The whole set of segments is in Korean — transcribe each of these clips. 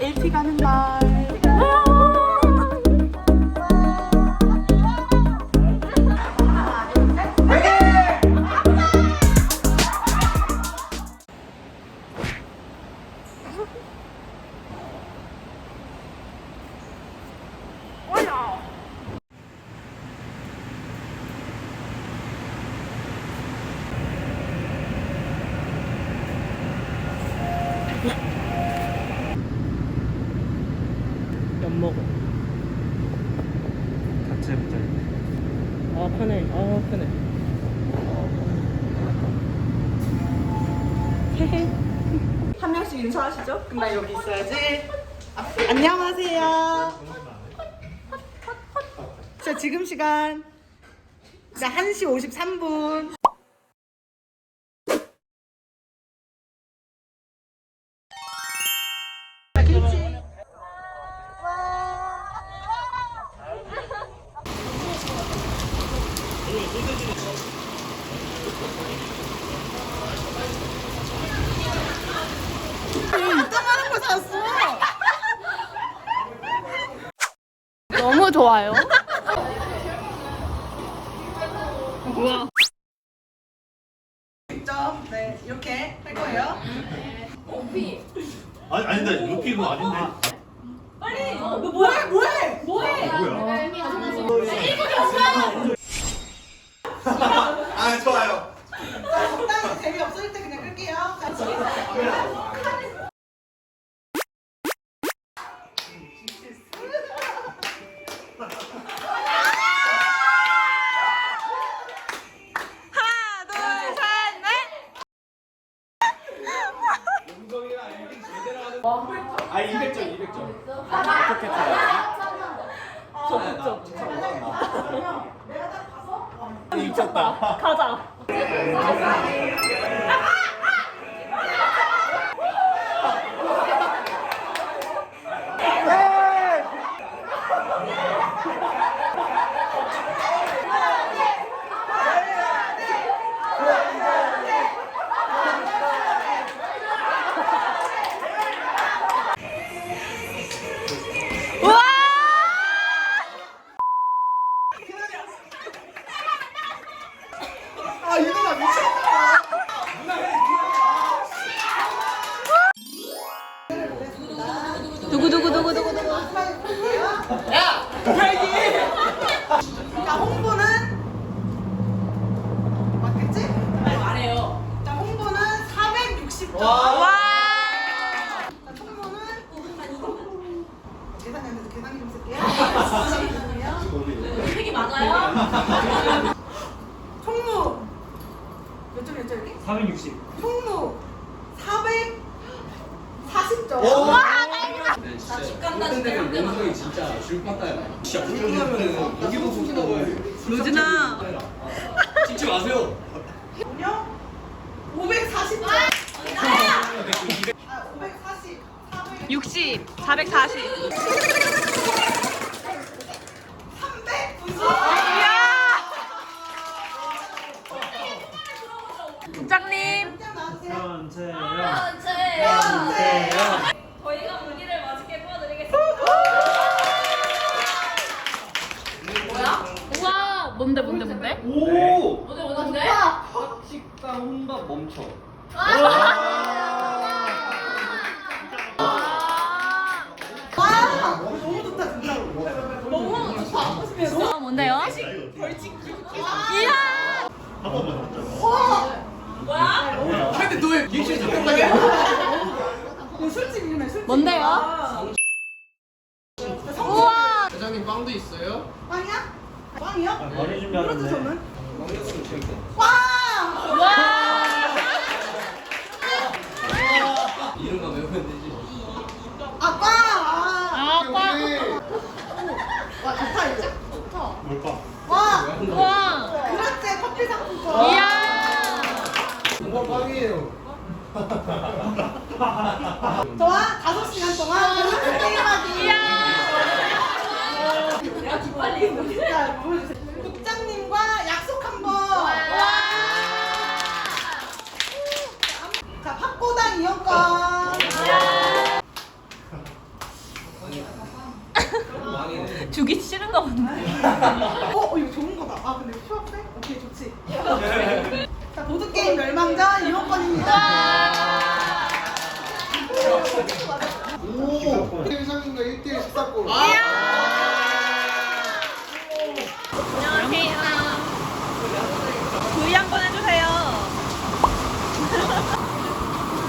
LP 가는 날. 인사하시죠. 나 여기 있어야지. 안녕하세요. 자 지금 시간 자 1시 53분. 이따만한 거 샀어. 너무 좋아요. 직접 네 이렇게 할 거예요. 아니 아닌데 루피 그거 아닌데. 뭐해 뭐해? 뭐야? 아 좋아요. 자 적당히 재미 없을 때 그냥 끌게요. 같이. 하나 둘 셋 넷. 아 200점 200점. 어떻게 타요? 저 진짜 올라간다. 미쳤다. 가자. 자, 총무는 계산했는데 계산기 좀 쓸게요. 되게 많아요. 총무 몇 점, 몇 점이니? 460. 총무 440점. 근데 영상이 진짜 줄 뻔다요. 진짜 불편하면 여기도 속이 나와요. 로진아. 찍지 마세요. 운영 540점. 아, 540. 400. 60, 440. 390. 국장님. 점 나왔어요. 전체요. 저희가 고기를 맛있게 구워드리겠습니다. 뭐야? 우와, 뭔데 뭔데 뭔데? 오. 뭔데 뭔데? 식당 혼밥 멈춰. 와! 너무 좋다, 진짜로. 너무 좋다. 진짜 뭔데요? 이야. 근데 너왜 리액션 잠깐만요? 뭔데요? 우와. 사장님 빵도 있어요? 빵이야? 빵이요? 머리 그렇죠, 준비하는데. 저는. 빵이었으면 재밌겠다. 빵! 와. 이름만 외우면 되지. 아, 빵! 아, 아, 빵. 와, 좋다, 이거. 뭘까? 와! 우와. 그렇지, 커피 상품권. 이야. 정말 빵이에요. 좋아, 다섯 시간 동안 게임하기. 이야. 자, 보여주세요. 국장님과 약속 한 번. 와. 자, 팝보당 이용권. 주기 싫은가 본데. 어, 어 이거 좋은 거다. 아 근데 휴학생? 오케이 좋지. 자 보드 게임 멸망전 이원권입니다. 오. 일상인가 1대1 식사권. 안녕하세요. 구이 한번 해주세요.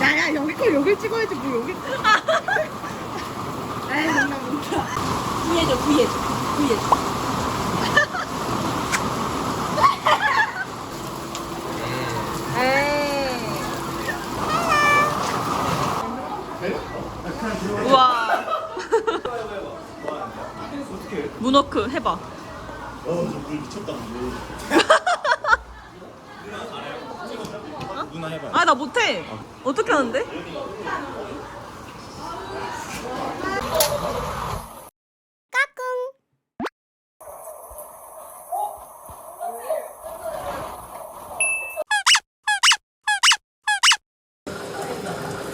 야야 여기 걸 여기 찍어야지 뭐 여기. 에이 뭔가 뭔가. 구이해줘, 구이해줘, 구이해줘. 우와. 문워크 해봐. 어저물 미쳤다. 누나 해봐. 아 나 못해. 어떻게 하는데?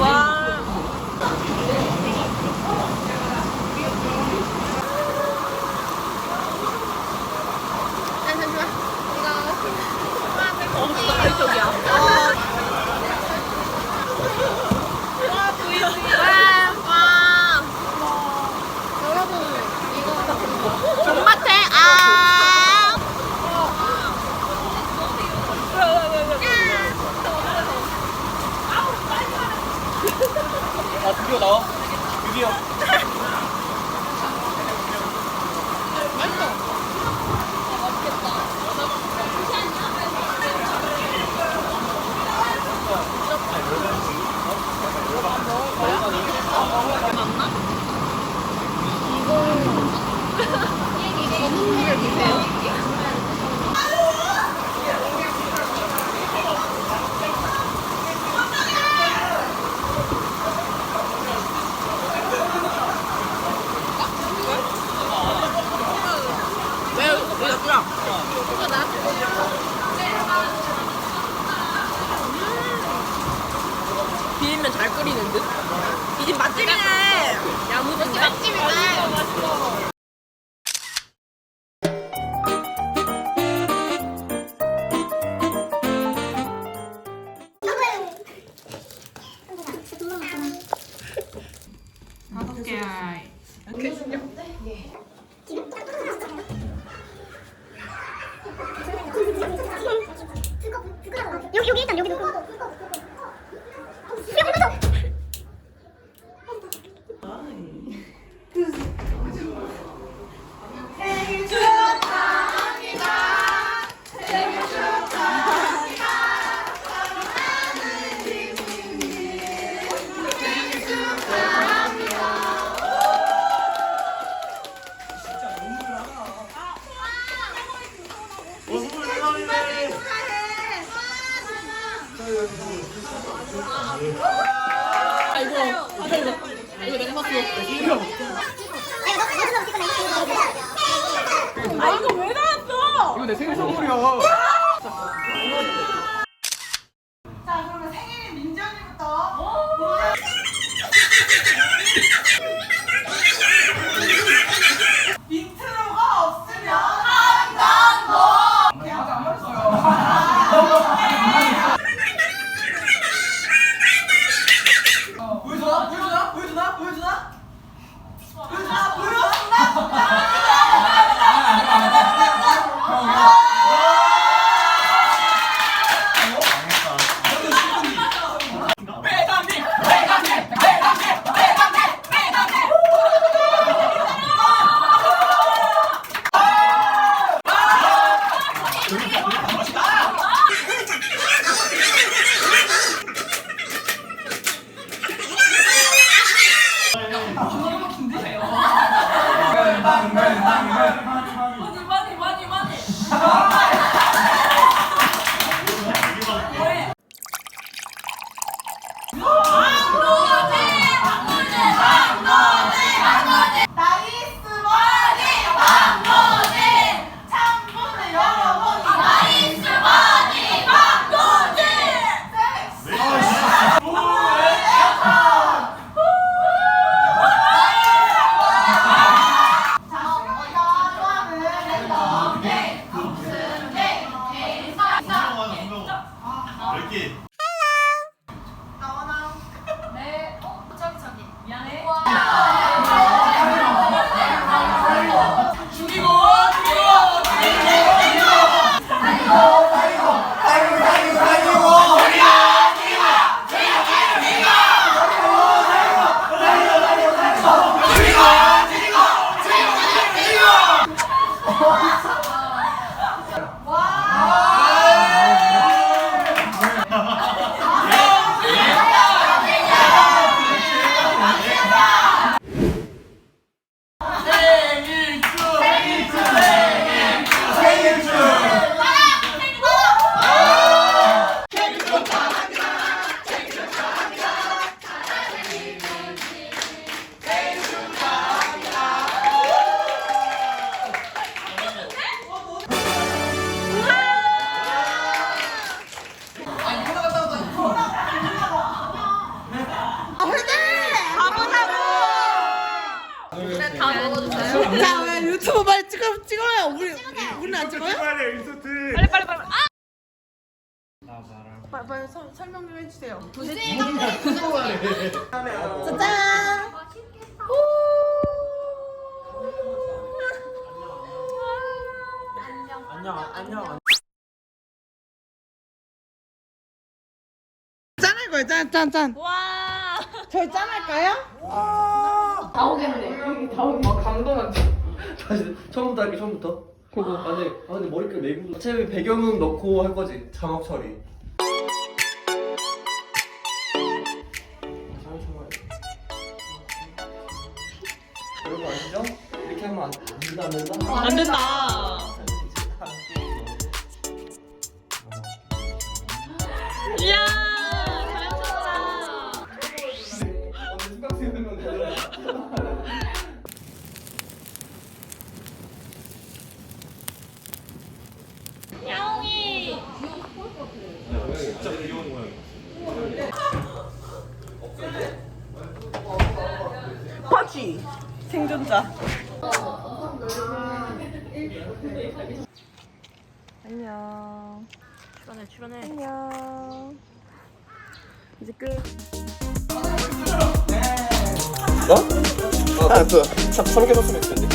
와. 어, 다이쪽이야. 와, 구이 와, 여러분, 이거 존맛해. 아. 아 드디어 나와. 드디어. 왜, 왜 놔두라? 비빔면 잘 끓이는 듯? 이 집 맛집이네! 야무진데? 맛집이네! 다섯 개야. 여기 이렇 빨리 인서트 빨리 빨리 빨리. 아! 빨리, 설명 좀 해주세요. 짠할 거예요. 짠, 짠, 짠. 와. 저희 짠할까요? 다시 처음부터 할게 처음부터 그거 아 근데 아 근데 머리끈 내부 어차피 배경은 넣고 할 거지 처리 자막 처리 여러분 아시죠? 이렇게 하면 안 된다 안 된다? 안 된다. 안녕. 출연해 출연해. 안녕. 이제 끝. 어? 아, 그 삼, 삼겹살 줬으면 좋겠는데